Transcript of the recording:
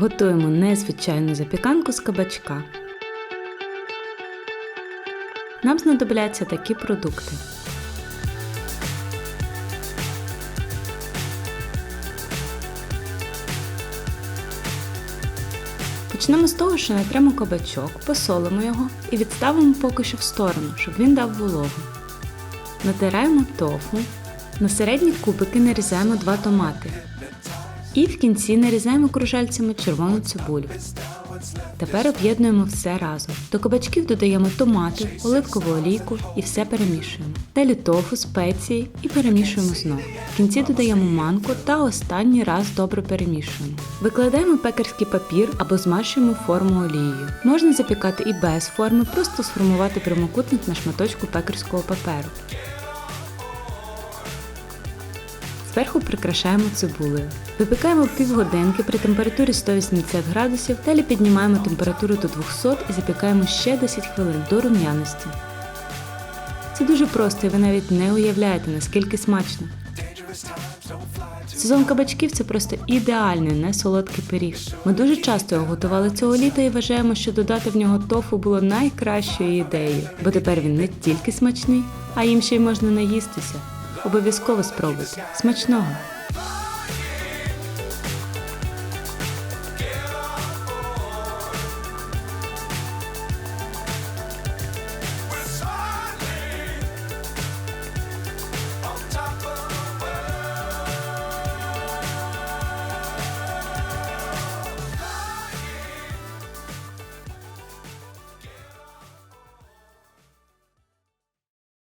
Готуємо незвичайну запіканку з кабачка. Нам знадобляться такі продукти. Почнемо з того, що натремо кабачок, посолимо його і відставимо поки що в сторону, щоб він дав вологу. Натираємо тофу. На середні кубики нарізаємо два томати. І в кінці нарізаємо кружальцями червону цибулю. Тепер об'єднуємо все разом. До кабачків додаємо томати, оливкову олійку і все перемішуємо. Далі тофу, спеції і перемішуємо знову. В кінці додаємо манку та останній раз добре перемішуємо. Викладаємо пекарський папір або змащуємо форму олією. Можна запікати і без форми, просто сформувати прямокутник на шматочку пекарського паперу. Зверху прикрашаємо цибулею. Випікаємо півгодинки при температурі 180 градусів, далі піднімаємо температуру до 200 і запікаємо ще 10 хвилин до рум'яності. Це дуже просто і ви навіть не уявляєте, наскільки смачно. Сезон кабачків це просто ідеальний несолодкий пиріг. Ми дуже часто його готували цього літа і вважаємо, що додати в нього тофу було найкращою ідеєю, бо тепер він не тільки смачний, а їм ще й можна наїстися. Обов'язково спробуйте. Смачного!